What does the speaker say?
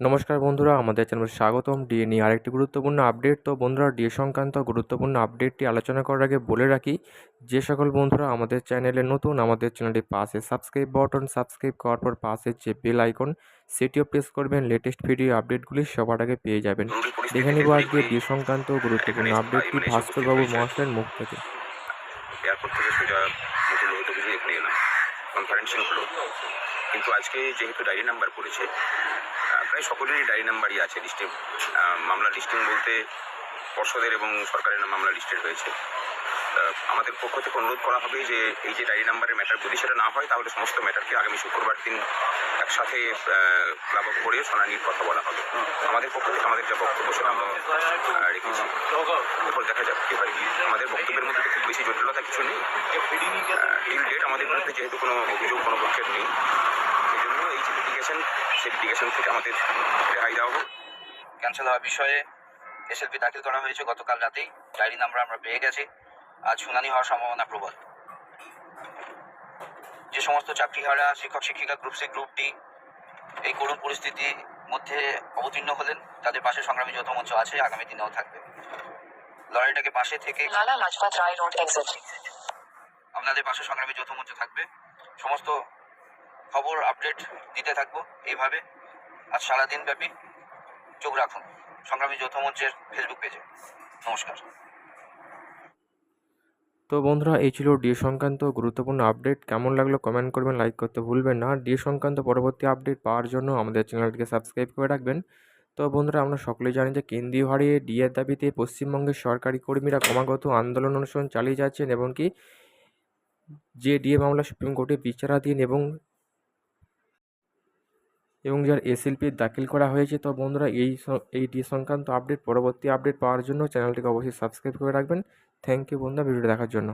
নমস্কার বন্ধুরা, আমাদের চ্যানেলে স্বাগতম। ডিএ নিয়ে আরেকটি গুরুত্বপূর্ণ আপডেট। তো বন্ধুরা ডিএ সংক্রান্ত গুরুত্বপূর্ণ আপডেটটি আলোচনা করার আগে বলে রাখি, যে সকল বন্ধুরা আমাদের চ্যানেলে নতুন, আমাদের চ্যানেলটি পাশে সাবস্ক্রাইব বাটন, সাবস্ক্রাইব করার পর পাশে যে বেল আইকন, সেটিও প্রেস করবেন। লেটেস্ট ভিডিও আপডেটগুলি সবার আগে পেয়ে যাবেন। দেখে নিব আজকে ডিএ সংক্রান্ত গুরুত্বপূর্ণ আপডেটটি ভাস্করবাবু মহাশয়ের মুখ থেকে। কিন্তু আজকে যেহেতু ডায়েরি নাম্বার পড়েছে প্রায় সকলেরই ডায়েরি নাম্বারই আছে লিস্টে মামলা লিস্টিং বলতে পর্ষদের এবং সরকারের মামলা লিস্টেড হয়েছে। আমাদের পক্ষ থেকে অনুরোধ করা হবে যে, এই যে ডায়েরি নাম্বারের ম্যাটার যদি সেটা না হয়, তাহলে সমস্ত ম্যাটারকে আগামী শুক্রবার দিন একসাথে আপ করে শুনানির কথা বলা হবে। আমাদের পক্ষ থেকে আমাদের যা বক্তব্য সেটা আমরা রেখেছি। এরপর দেখা যাক হয়। আমাদের বক্তব্যের মধ্যে খুব বেশি জটিলতা কিছু নেই। ডেট আমাদের বিরুদ্ধে যেহেতু কোনো অভিযোগ, কোনো পক্ষের নেই। লিটিগেশন সেই লিটিগেশন থেকে আমাদের রেহাই দেওয়া হোক। ক্যান্সেল হওয়ার বিষয়ে এসএলপি দাখিল করা হয়েছে গতকাল রাতেই। ডায়েরি নাম্বার আমরা পেয়ে গেছি। আজ শুনানি হওয়ার সম্ভাবনা প্রবল। যে সমস্ত চাকরিহারা শিক্ষক শিক্ষিকা গ্রুপ সি গ্রুপ ডি এই করুণ পরিস্থিতির মধ্যে অবতীর্ণ হলেন তাদের পাশে সংগ্রামী যৌথ মঞ্চ আছে আগামী দিনেও থাকবে। লড়াইটাকে পাশে থেকে লালা লাজপত রায় রোড এক্সিট আপনাদের পাশে সংগ্রামী যৌথ মঞ্চ থাকবে। সমস্ত খবর আপডেট দিতে থাকব এইভাবে। আজ সারাদিন ব্যাপী চোখ রাখুন। সংগ্রামী যৌথ মঞ্চের ফেসবুক পেজে নমস্কার। তো বন্ধুরা, এই ছিল ডিএ সংক্রান্ত গুরুত্বপূর্ণ আপডেট কেমন লাগল কমেন্ট করবেন লাইক করতে ভুলবেন না। ডিএ সংক্রান্ত পরবর্তী আপডেট পাওয়ার জন্য আমাদের চ্যানেলটিকে সাবস্ক্রাইব করে রাখবেন। তো বন্ধুরা, আমরা সকলেই জানি যে কেন্দ্রীয় হারে ডিএর দাবিতে পশ্চিমবঙ্গের সরকারি কর্মীরা ক্রমাগত আন্দোলন অনুসরণ চালিয়ে যাচ্ছেন এবং কি যে ডিএ মামলা সুপ্রিম কোর্টে বিচারাধীন এবং এবং যার এসএলপি দাখিল করা হয়েছে, তো বন্ধুরা এই এই ডি সংক্রান্ত আপডেট পরবর্তী আপডেট পাওয়ার জন্য চ্যানেলটিকে অবশ্যই সাবস্ক্রাইব করে রাখবেন। থ্যাংক ইউ বন্ধুরা ভিডিওটি দেখার জন্য।